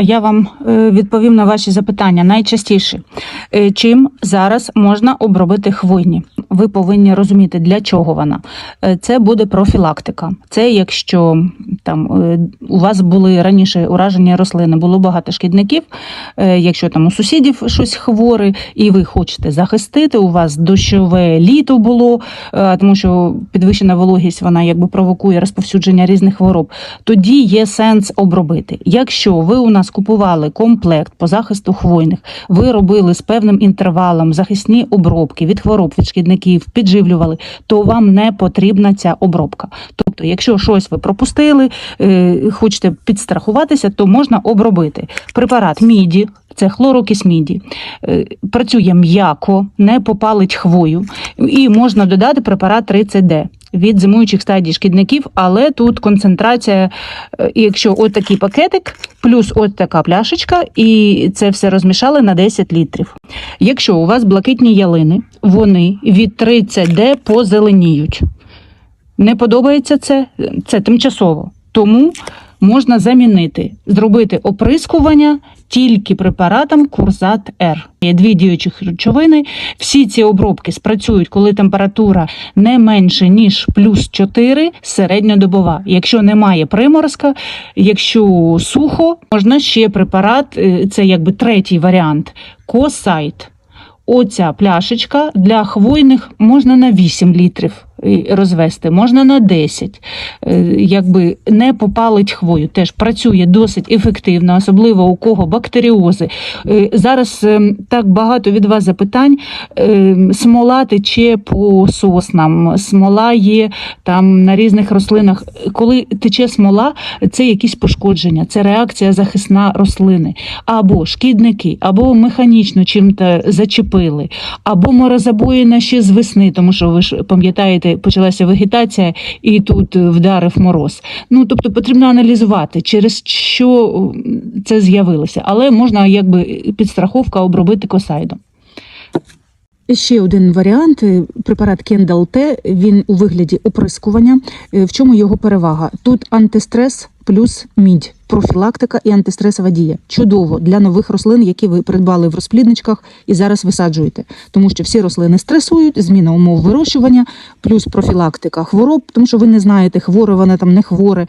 я вам е, відповім на ваші запитання. Найчастіше, Е, чим зараз можна обробити хвойні? Ви повинні розуміти, для чого вона. Е, Це буде профілактика. Це якщо там е, у вас були раніше уражені рослини, було багато шкідників. е, Якщо там у сусідів щось хворе, і ви хочете захистити, у вас дощове літо було, тому що підвищена вологість вона якби провокує розповсюдження різних хвороб. Тоді є сенс обробити. Якщо ви у нас купували комплект по захисту хвойних, ви робили з певним інтервалом захисні обробки від хвороб, від шкідників, підживлювали, то вам не потрібна ця обробка. Тобто, якщо щось ви пропустили, е, хочете підстрахуватися, то можна обробити. Препарат міді. Це хлорокіс міді. Е, Працює м'яко, не попалить хвою. І можна додати препарат 30D від зимуючих стадій шкідників, але тут концентрація, е, якщо от такий пакетик, плюс от така пляшечка, і це все розмішали на 10 літрів. Якщо у вас блакитні ялини, вони від 30D позеленіють. Не подобається це, це тимчасово. Тому можна замінити, зробити оприскування тільки препаратом Курзат Р. Є дві діючих речовини. Всі ці обробки спрацюють, коли температура не менше ніж плюс 4 середньодобова. Якщо немає приморозка, якщо сухо, можна ще препарат, е, це якби третій варіант. Косайт. Оця пляшечка для хвойних можна на 8 літрів розвести, можна на 10. Е, Якби не попалить хвою. Теж працює досить ефективно, особливо у кого бактеріози. Е, Зараз е, так багато від вас запитань. Смола тече по соснам, смола є там на різних рослинах. Коли тече смола, це якісь пошкодження, це реакція захисна рослини, або шкідники, або механічно чим-то зачепили, або морозобоїна ще з весни, тому що ви ж пам'ятаєте, почалася вегетація і тут е, вдарив мороз. Ну тобто потрібно аналізувати, через що це з'явилося, але можна якби підстраховка обробити косайдом. Ще один варіант е, препарат Кендал Т. Він у вигляді оприскування. Е, В чому його перевага? Тут антистрес плюс мідь, профілактика і антистресова дія. Чудово для нових рослин, які ви придбали в розплідничках і зараз висаджуєте, тому що всі рослини стресують, зміна умов вирощування, плюс профілактика хвороб, тому що ви не знаєте, хворе вона там не хворе.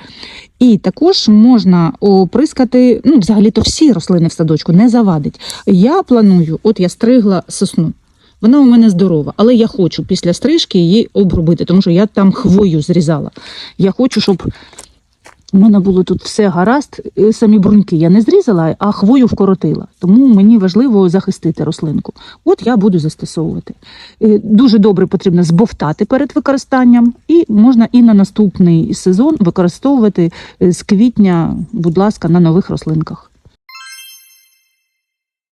І також можна оприскати, ну, взагалі-то всі рослини в садочку не завадить. Я планую, от я стригла сосну. Вона у мене здорова, але я хочу після стрижки її обробити, тому що я там хвою зрізала. Я хочу, щоб у мене було тут все гаразд. Е, Самі бруньки я не зрізала, а хвою вкоротила. Тому мені важливо захистити рослинку. От я буду застосовувати. Е, Дуже добре потрібно збовтати перед використанням, і можна і на наступний сезон використовувати е, з квітня, будь ласка, на нових рослинках.